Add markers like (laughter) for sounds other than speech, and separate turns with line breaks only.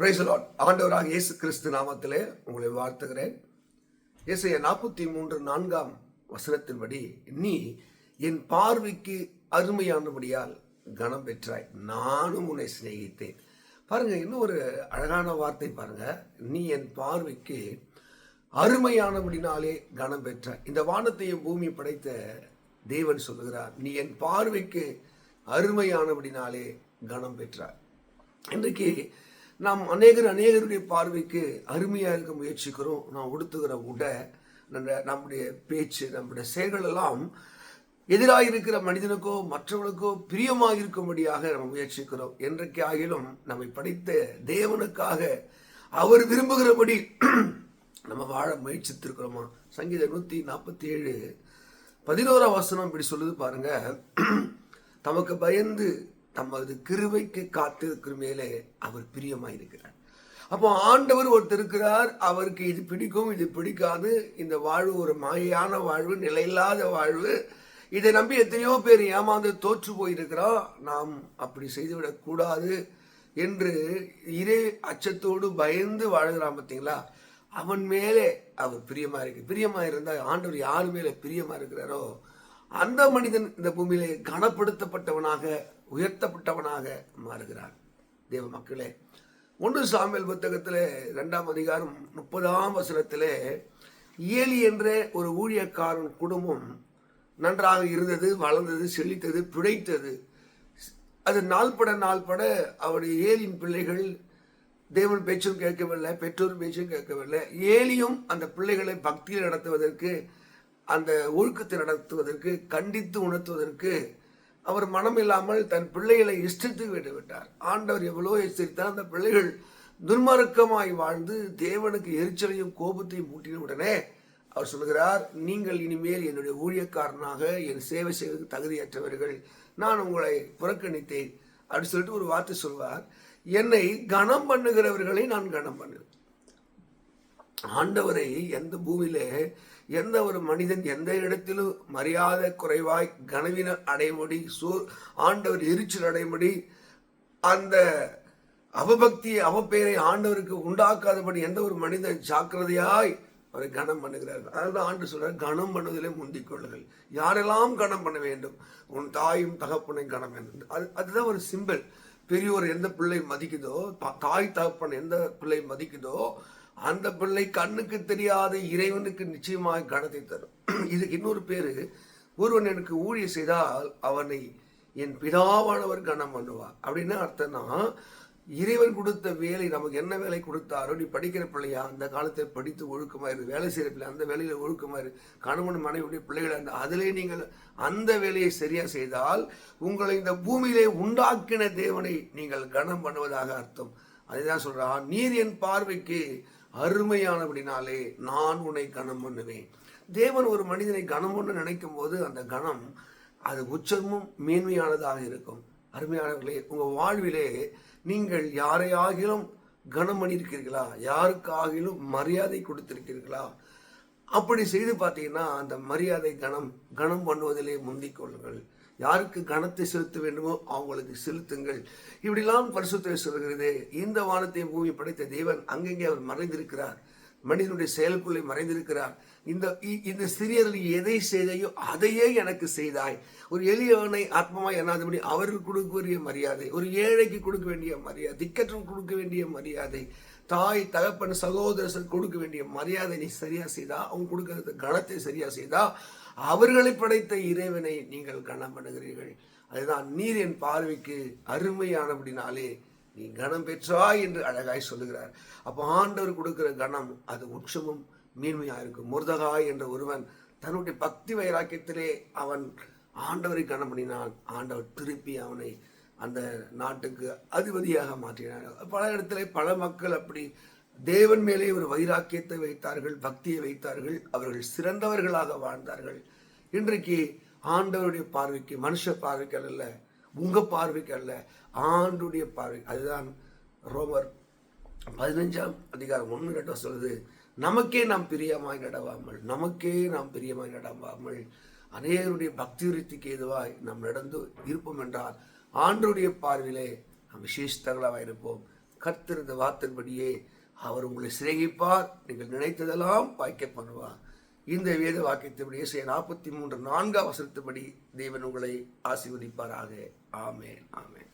பிரைசலாட் ஆண்டவராக இயேசு கிறிஸ்து நாமத்திலே உங்களை வாழ்த்துகிறேன். இயேசைய நாற்பத்தி மூன்று நான்காம் வசனத்தின்படி நீ என் பார்வைக்கு அருமையானபடியால் கனம் பெற்றாய். நானும் உன்னை சிநேகித்தேன். பாருங்க இன்னும் ஒரு அழகான வார்த்தை பாருங்க. நீ என் பார்வைக்கு அருமையானபடினாலே கனம் பெற்றாய். இந்த வானத்தையும் பூமி படைத்த தேவன் சொல்லுகிறார் நீ என் பார்வைக்கு அருமையானபடினாலே கனம் பெற்றாய். இன்றைக்கு நாம் அநேகர் அநேகருடைய பார்வைக்கு அருமையாக இருக்க முயற்சிக்கிறோம். நாம் உடுத்துகிற உடை நம்முடைய பேச்சு நம்முடைய செயல்கள் எல்லாம் எதிராக இருக்கிற மனிதனுக்கோ மற்றவனுக்கோ பிரியமாக இருக்கும்படியாக நம்ம முயற்சிக்கிறோம். என்றைக்கு ஆகிலும் நம்மை படைத்த தேவனுக்காக அவர் விரும்புகிறபடி நம்ம வாழ முயற்சித்திருக்கிறோமா? சங்கீத நூற்றி நாற்பத்தி ஏழு பதினோரா வசனம் இப்படி சொல்லுது பாருங்க. தமக்கு பயந்து தமது கிருவைக்கு காத்திருக்கிற மேலே அவர் பிரியமாயிருக்கிறார். அப்போ ஆண்டவர் ஒருத்தர் இருக்கிறார் அவருக்கு இது பிடிக்கும் இது பிடிக்காது இந்த வாழ்வு ஒரு மாயான வாழ்வு நிலையில்லாத வாழ்வு. இதை நம்பி எத்தனையோ பேர் ஏமாந்து தோற்று போயிருக்கிறோம். நாம் அப்படி செய்துவிடக் கூடாது என்று இரே அச்சத்தோடு பயந்து வாழ்கிறான் பார்த்தீங்களா? அவன் மேலே அவர் பிரியமா இருக்கு பிரியமா இருந்தா ஆண்டவர் யார் மேலே பிரியமா இருக்கிறாரோ அந்த மனிதன் இந்த பூமியிலே கனப்படுத்தப்பட்டவனாக உயர்த்தப்பட்டவனாக மாறுகிறான் தேவ மக்களே ஒன்று சாமியல் புத்தகத்தில் ரெண்டாம் அதிகாரம் முப்பதாம் வசனத்திலே ஏலி என்ற ஒரு ஊழியக்காரன் குடும்பம் நன்றாக இருந்தது வளர்ந்தது செழித்தது பிழைத்தது அது நாள்பட நாள்பட அவருடைய ஏலியின் பிள்ளைகள் தேவன் பேச்சும் கேட்கவில்லை பெற்றோர் பேச்சும் கேட்கவில்லை. ஏலியும் அந்த பிள்ளைகளை பக்தியில் நடத்துவதற்கு அந்த ஒழுக்கத்தை நடத்துவதற்கு கண்டித்து உணர்த்துவதற்கு அவர் மனம் இல்லாமல் தன் பிள்ளைகளை இஷ்டித்து விட்டுவிட்டார். ஆண்டவர் எவ்வளோ எச்சரித்தார். அந்த பிள்ளைகள் துன்மார்க்கமாய் வாழ்ந்து தேவனுக்கு எரிச்சலையும் கோபத்தையும் மூட்டின உடனே அவர் சொல்கிறார் நீங்கள் இனிமேல் என்னுடைய ஊழியக்காரனாக என் சேவை செய்வதற்கு தகுதியற்றவர்கள். நான் உங்களை புறக்கணித்தேன். அப்படின்னு சொல்லிட்டு ஒரு வார்த்தை சொல்வார். என்னை கனம் பண்ணுகிறவர்களை நான் கனம் பண்ணுவேன் ஆண்டவரை எந்த பூமியிலே எந்த ஒரு மனிதன் எந்த இடத்திலும் மரியாதை குறைவாய் கனவின அடைமுடி சூ ஆண்டவர் எரிச்சல் அடைமுடி அந்த அவபக்தி அவப்பெயரை ஆண்டவருக்கு உண்டாக்காதபடி எந்த ஒரு மனிதன் ஜாக்கிரதையாய் அவரை கனம் பண்ணுகிறார்கள். அதாவது ஆண்டு சொல்ற கனம் பண்ணுவதிலே முந்திக் கொள்ளுங்கள். யாரெல்லாம் கனம் பண்ண வேண்டும்? உன் தாயும் தகப்பனை கனம் வேண்டும் அது அதுதான் ஒரு சிம்பிள் பெரியோர் எந்த பிள்ளை மதிக்குதோ தாய் தகப்பன் எந்த பிள்ளை மதிக்குதோ அந்த பிள்ளை கண்ணுக்கு தெரியாத இறைவனுக்கு நிச்சயமாக கணத்தை தரும். (clears throat) இதுக்கு இன்னொரு பேரு ஒருவன் எனக்கு ஊழிய செய்தால் அவனை என் பிதாவானவர் கனம் பண்ணுவார். அப்படின்னு அர்த்தம்னா இறைவன் கொடுத்த வேலை நமக்கு என்ன வேலை கொடுத்தாரோ நீ படிக்கிற பிள்ளையா அந்த காலத்தில் படித்து ஒழுக்கமாக இரு வேலை செய்கிற பிள்ளை அந்த வேலையில் ஒழுக்கமா இரு. கணவன் மனைவியுடைய பிள்ளைகள் அந்த அதிலே நீங்கள் அந்த வேலையை சரியாக செய்தால் உங்களை இந்த பூமியிலே உண்டாக்கின தேவனை நீங்கள் கனம் பண்ணுவதாக அர்த்தம். அதுதான் சொல்கிறான் நீர் என் பார்வைக்கு அருமையானபடினாலே நான் உன்னை கனம் பண்ணுவேன். தேவன் ஒரு மனிதனை கனம் பண்ண நினைக்கும் போது அந்த கணம் அது உச்சமும் மேன்மையானதாக இருக்கும். அருமையானவர்களே உங்கள் வாழ்விலே நீங்கள் யாரையாகிலும் கனம் பண்ணியிருக்கிறீர்களா? யாருக்காகிலும் மரியாதை கொடுத்திருக்கிறீர்களா? அப்படி செய்து பார்த்தீங்கன்னா அந்த மரியாதை கணம் கணம் பண்ணுவதிலே முந்திக் கொள்ளுங்கள். யாருக்கு கணத்தை செலுத்த வேண்டுமோ அவங்களுக்கு செலுத்துங்கள். இப்படிலாம் பரிசுத்தை சொல்கிறது இந்த வானத்தை பூமி படைத்த தேவன் அங்கங்கே அவர் மறைந்திருக்கிறார். மனிதனுடைய செயலுக்குள்ளே மறைந்திருக்கிறார். இந்த இ- இந்த சிறியர்கள் எதை செய்தையோ அதையே எனக்கு செய்தாய். ஒரு எளியவனை ஆத்மமாய் எண்ணாதபடி அவருக்கு கொடுக்க வேண்டிய மரியாதை ஒரு ஏழைக்கு கொடுக்க வேண்டிய மரியாதை திக்கற்றம் கொடுக்க வேண்டிய மரியாதை தாய் தகப்பன் சகோதரசன் கொடுக்க வேண்டிய மரியாதை நீ சரியா செய்தா? அவங்க கொடுக்கறது கணத்தை சரியா செய்தா? அவர்களை படைத்த இறைவனை நீங்கள் கனம் பண்ணுகிறீர்கள் அதுதான் நீர் என் பார்வைக்கு அருமையானபடினாலே நீ கணம் பெற்றாய் என்று அழகாய் சொல்லுகிறார். அப்போ ஆண்டவர் கொடுக்கிற கணம் அது உற்சவம் மீன்மையாக இருக்கும். முருதகாய் என்ற ஒருவன் தன்னுடைய பக்தி வைராக்கியத்திலே அவன் ஆண்டவரை கணம் பண்ணினான் ஆண்டவர் திருப்பி அவனை அந்த நாட்டுக்கு அதிபதியாக மாற்றினார். பல இடத்துல பல மக்கள் அப்படி தேவன் மேலே ஒரு வைராக்கியத்தை வைத்தார்கள் பக்தியை வைத்தார்கள் அவர்கள் சிறந்தவர்களாக வாழ்ந்தார்கள். இன்றைக்கு ஆண்டவருடைய பார்வைக்கு மனுஷ பார்வைக்கு அல்ல உங்க பார்வைக்கு அல்ல ஆண்டுடைய பார்வை. அதுதான் ரோமர் பதினஞ்சாம் அதிகாரம் ஒன்று ரெண்டா சொல்லுது நமக்கே நாம் பிரியமாய் நடவாமல் நமக்கே நாம் பிரியமாய் நடவாமல் அநேகருடைய பக்தி விருத்திக்கு ஏதுவாய் நாம் நடந்து இருப்போம் என்றால் ஆண்டுடைய பார்வையிலே நாம் விசேஷத்தர்களாக இருப்போம். கத்திருந்த இந்த வார்த்தையின்படியே அவர் உங்களை சிநேகிப்பார். நீங்கள் நினைத்ததெல்லாம் பாய்க்க பண்ணுவார் இந்த வேத வாக்கியத்தின்படி இசை நாற்பத்தி மூன்று நான்காம் வசனத்தின்படி தேவன் உங்களை ஆசீர்வதிப்பாராக. ஆமேன் ஆமேன்.